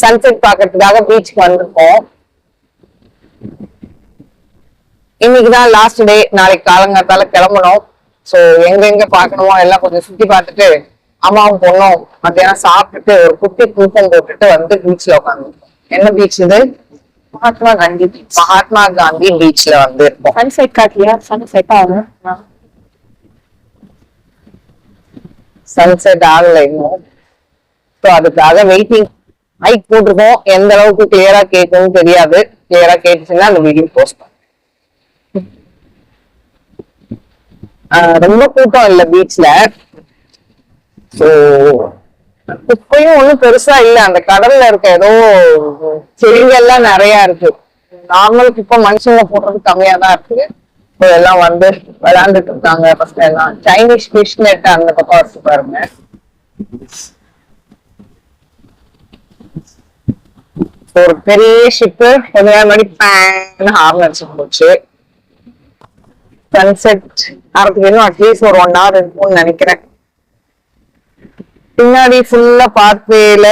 Sunset பாக்குறதுக்காக பீச்சுக்கு வந்திருக்கோம். இன்னைக்குதான் லாஸ்ட் டே நாளைக்கு காலங்காத்தால கிளம்பணும். சோ எங்க எங்க பாக்கணுமோ எல்லாம் கொஞ்சம் சுத்தி பார்த்துட்டு அம்மாவும் பொண்ணும் மத்தியானம் சாப்பிட்டுட்டு ஒரு குட்டி தூக்கம் போட்டுட்டு வந்து பீச்ல உட்காந்து என்ன பீச் இது? மகாத்மா காந்தி பீச் மகாத்மா காந்தி பீச்ல வந்து இருக்கோம் சன்செட் காட்டியா? சன்செட் ஆகும் சன்செட் ஆகல இன்னும். ஸோ அதுக்காக வெயிட்டிங் மைக் போட்டிருக்கோம். எந்த அளவுக்கு கிளியரா கேட்கும்னு தெரியாது. கிளியரா கேட்டுச்சுன்னா அந்த வீடியோ போஸ்ட் ரொம்ப கூட்டம் இல்ல பீச்ல ஸோ குப்பையும் ஒன்றும் பெருசா இல்ல. அந்த கடல்ல இருக்க ஏதோ செடிகள்லாம் நிறைய இருக்கு. நார்மல் குப்பை மனுஷங்க போடுறது கம்மியா தான் இருக்கு. இப்போ எல்லாம் வந்து விளையாண்டுட்டு இருக்காங்க. ஃபர்ஸ்ட் எல்லாம் சைனீஸ் ஃபிஷ் நெட் அந்த பக்கம் வச்சு பாருங்க. ஒரு பெரிய ஷிப்பு கொஞ்ச நேரம் முன்னாடி பேன் ஹார்ன் அடிச்சு போச்சு. சன்செட் ஆறதுக்கு இன்னும் அட்லீஸ்ட் ஒரு ஒன் ஹவர் இருக்கும்னு நினைக்கிறேன். பின்னாடி ஃபுல்லா பார்க்வேல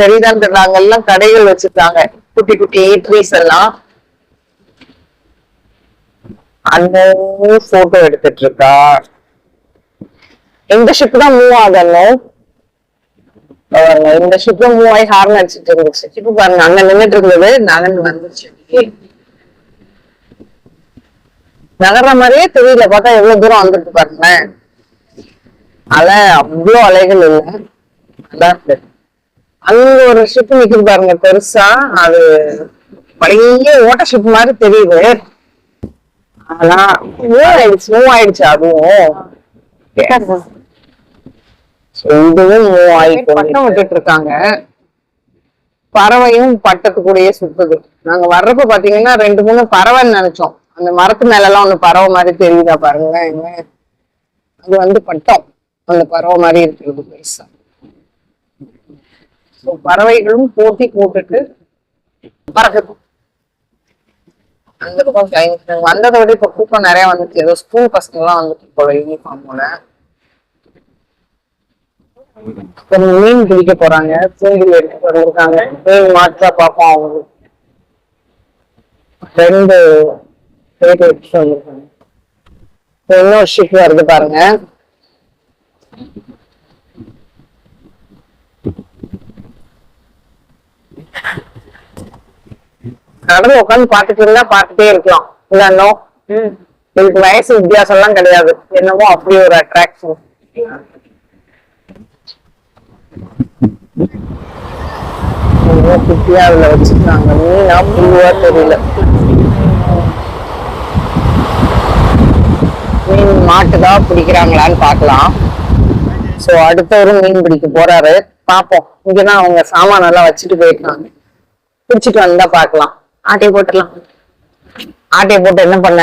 தெரியுதான்னு தெரியல அங்கெல்லாம் கடைகள் வச்சிருக்காங்க. குட்டி குட்டி ட்ரீஸ் எல்லாம். அந்த போட்டோ எடுத்துட்டு இருக்கா. இந்த ஷிப் தான் மூவ் ஆகணும். இந்த ஷிப் மூவ் ஆகி ஹார்ன் அடிச்சிட்டு இருந்துச்சு. ஷிப் பாருங்க அங்க நின்னுட்டு இருந்தது நகர்ந்து வந்துருச்சு. நகர்ற மாதிரியே தெரியல பார்த்தா எவ்வளவு தூரம் வந்துட்டு பாருங்களேன். அலை அவ்வளவு அலைகள் இல்ல. நல்லா இருக்கு. அங்க ஒரு ஷிப் நிக்குது பாருங்க பெருசா. அது பழைய ஓட்ட ஷிப் மாதிரி தெரியுது. ஆனா மூவ் ஆயிடுச்சு மூவ் ஆயிடுச்சு அதுவும் ஆகி பட்டம் விட்டுட்டு இருக்காங்க பறவையும் பட்டத்து கூடயே சுத்துது. நாங்க வர்றப்ப பாத்தீங்கன்னா ரெண்டு மூணு பறவைன்னு நினைச்சோம். அந்த மரத்து மேல எல்லாம் ஒண்ணு பறவை மாதிரி தெரியுதா பாருங்க என்ன? அது வந்து பட்டம். அந்த பறவை மாதிரி இருக்கிறது பெருசா. பறவைகளும் போட்டி போட்டுட்டு பறக்குது. அந்த பக்கம் வந்ததை விட இப்ப கூட்டம் நிறைய வந்துச்சு. ஏதோ ஸ்கூல் பசங்க எல்லாம் வந்துட்டு போல யூனிஃபார்மோட கொஞ்சம் மீன் பிடிக்க போறாங்க தூண்டில் எடுத்து வந்திருக்காங்க. மீன் மாற்றா பார்ப்போம் அவங்க ரெண்டு பேர் எடுத்து வந்திருக்காங்க. இன்னொரு ஷிப் வருது பாருங்க. கடல் உட்காந்து பார்த்துட்டு இருந்தா பார்த்துட்டே இருக்கலாம். இல்லன்னோ இதுக்கு வயசு வித்தியாசம் எல்லாம் கிடையாது. என்னமோ அப்படி ஒரு அட்ராக்ஷன் குட்டியா அதுல வச்சிருக்காங்க மீனா புழுவா தெரியல. மீன் மாட்டுதா பிடிக்கிறாங்களான்னு பார்க்கலாம். சோ அடுத்தவரும் மீன் பிடிக்க போறாரு. பாப்போம் இங்கதான் அவங்க சாமான் எல்லாம் வச்சுட்டு போயிருக்காங்க பிடிச்சிட்டு வந்தா பார்க்கலாம். ஆட்டையை போட்டுடலாம். ஆட்டையை போட்டு என்ன பண்ண?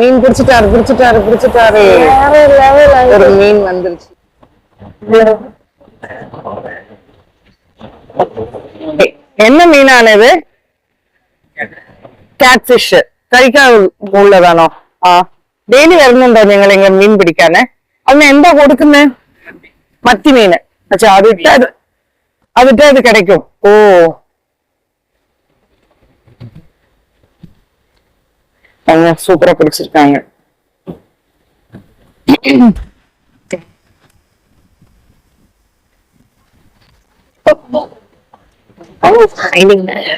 மீன் பிடிச்சிட்டாரு பிடிச்சிட்டாரு பிடிச்சிட்டாரு. ஒரு மீன் வந்துருச்சு. ஏய், என்ன மீனானது கேட் ஃபிஷ் கறிக்கா உள்ளதானോ ആ ഡെയിലി വരുന്നുണ്ടോ നിങ്ങൾ ഇങ്ങ മീൻ പിടിക്കാന് അതിന് എന്താ കൊടുക്കുന്നേ മത്തി മീന് പക്ഷെ അതിട്ട് അത് അതിട്ട് അത് കിടക്കും ഓ அவங்க சூப்பரா பிடிச்சிருக்காங்க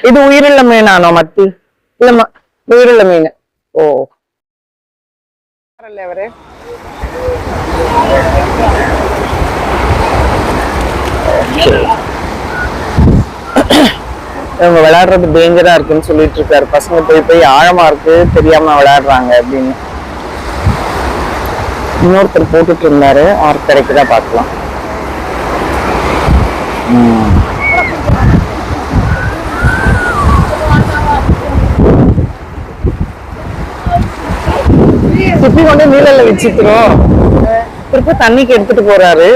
இது உயிருள்ள மீனானோ மத்தி? இல்ல ம- உயிருள்ள மீன். ஓ. அவரு? இவங்க விளையாடுறது டேஞ்சரா இருக்குன்னு சொல்லிட்டு இருக்காரு. பசங்க போய் போய் ஆழமா இருக்கு தெரியாம விளையாடுறாங்க அப்படின்னு. இன்னொருத்தர் போட்டுட்டு இருந்தாரு. அவர் கிடைக்குதா பார்க்கலாம். ம். திருப்பி கொண்டு நீழல்ல வச்சுக்கிறோம். திருப்பி தண்ணிக்கு எடுத்துட்டு போறாரு.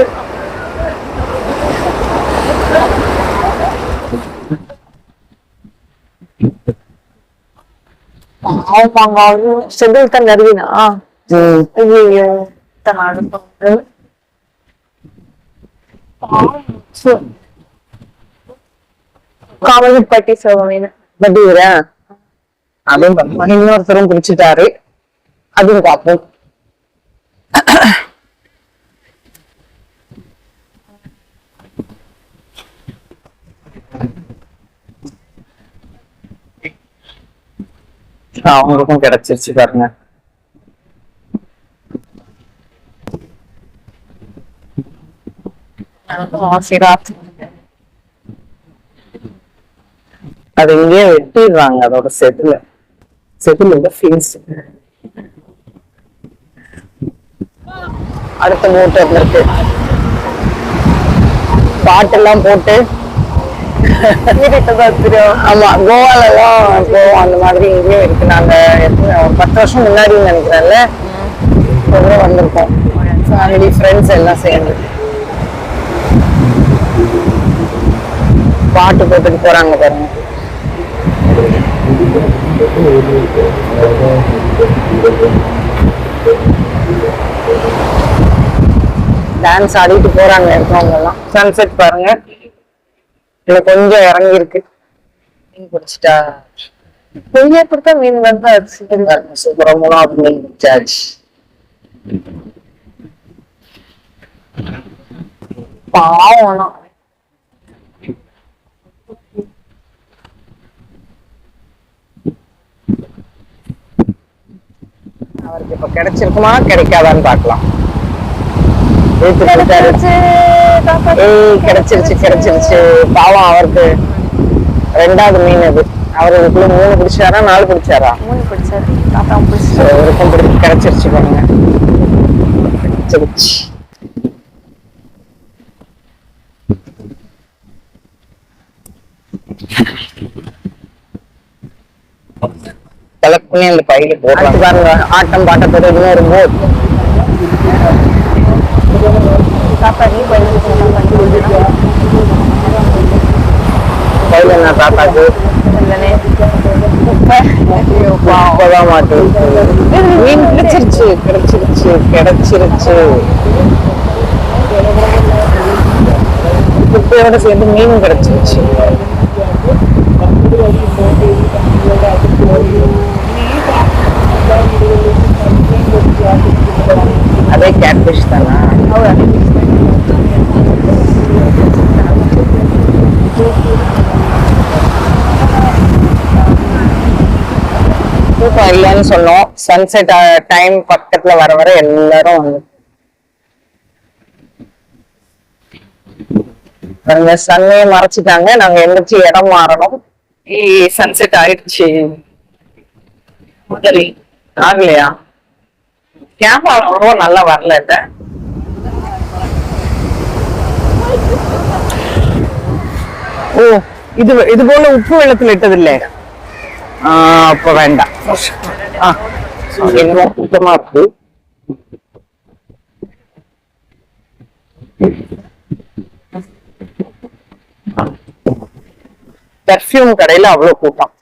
ஆமாங்க அவரு செதில் தான் நறுவினா. ஐயோ தான் காமன் பட்டி சொல்லுவேன் பட்டீரா அதுவும் பார்ப்போம். இன்னொருத்தரும் குடிச்சிட்டாரு அதுவும் பார்ப்போம் அவங்களுக்கும் கிடைச்சிருச்சு பாருங்க சிராத் அது இங்கேயே வெட்டிடுறாங்க அதோட செதுல செதுல ஃபீஸ் அடுத்த போட் இருக்கு. பாட்டெல்லாம் போட்டு. ஆமா கோவால எல்லாம் போவோம் அந்த மாதிரி இங்கேயும் இருக்கு. நாங்க பத்து வருஷம் முன்னாடி நினைக்கிறேன்ல. ஒரு வந்திருக்கோம். ஃபேமிலி ஃப்ரெண்ட்ஸ் எல்லாம் சேர்ந்து. பாட்டு போட்டுட்டு போறாங்க பாருங்க. டான்ஸ் ஆடிட்டு போறாங்க இருக்கவங்க எல்லாம் சன்செட் பாருங்க. இதுல கொஞ்சம் இறங்கி இருக்கு மீன் பிடிச்சிட்டா? வெளியே கொடுத்தா மீன் வந்து சூப்பரா மூணாவது மீன் பிடிச்சாச்சு. பாவம் ஆனா. அவருக்கு இப்ப கிடைச்சிருக்குமா? கிடைக்காதான்னு பார்க்கலாம். போட்டாரு. கிடைச்சிருச்சு. ஏய் கிடைச்சிருச்சு கிடைச்சிருச்சு. பாவம் அவருக்கு. ரெண்டாவது மீன் அது. அவர் இதுக்குள்ள மூணு பிடிச்சாரா நாலு பிடிச்சாரா? மூணு பிடிச்சாரு. தாத்தா பிடிச்சாரு இவருக்கும் பிடிச்சி கிடைச்சிருச்சு பாருங்க. கிடைச்சிருச்சு. கலெக்ட் பண்ணி அந்த பையில போடுறாங்க. பாருங்க ஆட்டம் பாட்டத்தோட இன்னொரு போட் தாத்தா நீ போயிட்டு பையில என்ன தாத்தாக்கு போக மாட்டேங்குது மீன் கிடைச்சிருச்சு கிடைச்சிருச்சு கிடைச்சிருச்சு குப்பையோட சேர்ந்து மீன் கிடைச்சிருச்சு அதே கேட்ஃபிஷ் தானா தூக்கம் இல்லைன்னு சொன்னோம். சன்செட் டைம் பக்கத்துல வர வர எல்லாரும் வந்து நாங்க சன்னையே மறைச்சிட்டாங்க. நாங்க எந்திரிச்சு இடம் மாறணும். சன்செட் ஆயிடுச்சு. முதலி. ஆகலையா? கேமரா ரொம்ப நல்லா வரல இல்ல ஓ இது இது போல உப்பு வெள்ளத்துல இட்டது இல்ல அப்ப வேண்டாம். ஆ, என்னமோ சுத்தமா இருக்கு. பெர்ஃப்யூம் கடையில அவ்வளவு கூட்டம்.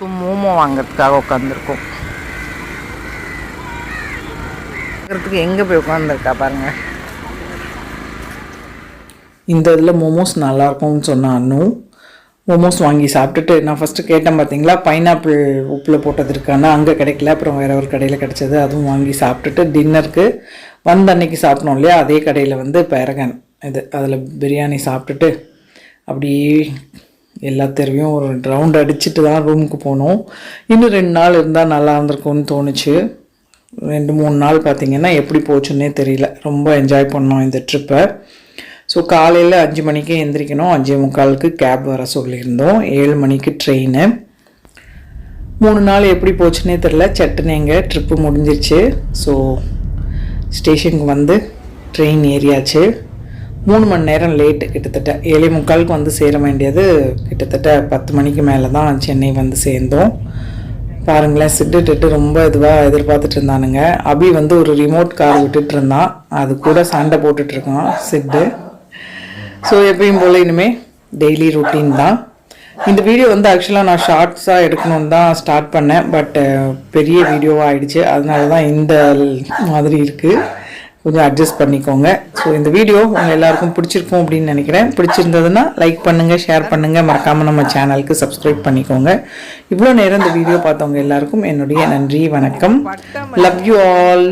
ஸோ மோமோ வாங்குறதுக்காக உட்காந்துருக்கோம் வாங்கிறதுக்கு எங்கே போய் உட்காந்துருக்கா பாருங்க. இந்த இதில் மோமோஸ் நல்லாயிருக்கும்னு சொன்ன அண்ணு. மோமோஸ் வாங்கி சாப்பிட்டுட்டு நான் ஃபஸ்ட்டு கேட்டேன் பார்த்தீங்களா பைனாப்பிள் உப்பில் போட்டது இருக்கான்னு அங்கே கிடைக்கல. அப்புறம் வேற ஒரு கடையில் கிடைச்சது. அதுவும் வாங்கி சாப்பிட்டுட்டு டின்னருக்கு வந்த அன்னைக்கு சாப்பிட்டோம் இல்லையா? அதே கடையில் வந்து பேரகன். இது அதில் பிரியாணி சாப்பிட்டுட்டு அப்படியே எல்லா தெருவையும் ஒரு ரவுண்ட் அடிச்சுட்டு தான் ரூமுக்கு போனோம். இன்னும் ரெண்டு நாள் இருந்தால் நல்லா இருந்திருக்கும்னு தோணுச்சு. ரெண்டு மூணு நாள் பார்த்தீங்கன்னா எப்படி போச்சுன்னே தெரியல. ரொம்ப என்ஜாய் பண்ணோம் இந்த ட்ரிப்பை ஸோ காலையில் அஞ்சு மணிக்கே எந்திரிக்கணும். அஞ்சே முக்காலுக்கு கேப் வர சொல்லியிருந்தோம். ஏழு மணிக்கு ட்ரெயினு மூணு நாள் எப்படி போச்சுன்னே தெரில சட்டுன்னு எங்கள் ட்ரிப்பு முடிஞ்சிருச்சு. ஸோ ஸ்டேஷனுக்கு வந்து ட்ரெயின் ஏறியாச்சு. மூணு மணி நேரம் லேட்டு கிட்டத்தட்ட ஏழை முக்காலுக்கு வந்து சேர வேண்டியது கிட்டத்தட்ட பத்து மணிக்கு மேலே தான் சென்னை வந்து சேர்ந்தோம். பாருங்களேன் சிட்டுட்டு ரொம்ப இதுவாக எதிர்பார்த்துட்டு இருந்தானுங்க. அபி வந்து ஒரு ரிமோட் கார் விட்டுட்டு இருந்தான். அது கூட சண்டை போட்டுட்டு இருக்கான் சிட்டு. ஸோ எப்பயும் போல் இனிமேல் டெய்லி ரொட்டீன் தான். இந்த வீடியோ வந்து ஆக்சுவலாக நான் ஷார்ட்ஸாக எடுக்கணும்னு தான் ஸ்டார்ட் பண்ணேன். பட் பெரிய வீடியோவாக ஆயிடுச்சு. அதனால தான் இந்த மாதிரி இருக்குது கொஞ்சம் அட்ஜஸ்ட் பண்ணிக்கோங்க. ஸோ இந்த வீடியோ உங்கள் எல்லாருக்கும் பிடிச்சிருக்கும் அப்படின்னு நினைக்கிறேன். பிடிச்சிருந்ததுன்னா லைக் பண்ணுங்கள் ஷேர் பண்ணுங்கள் மறக்காமல் நம்ம சேனலுக்கு சப்ஸ்கிரைப் பண்ணிக்கோங்க. இவ்வளோ நேரம் இந்த வீடியோ பார்த்தவங்க எல்லாருக்கும் என்னுடைய நன்றி வணக்கம். Love you all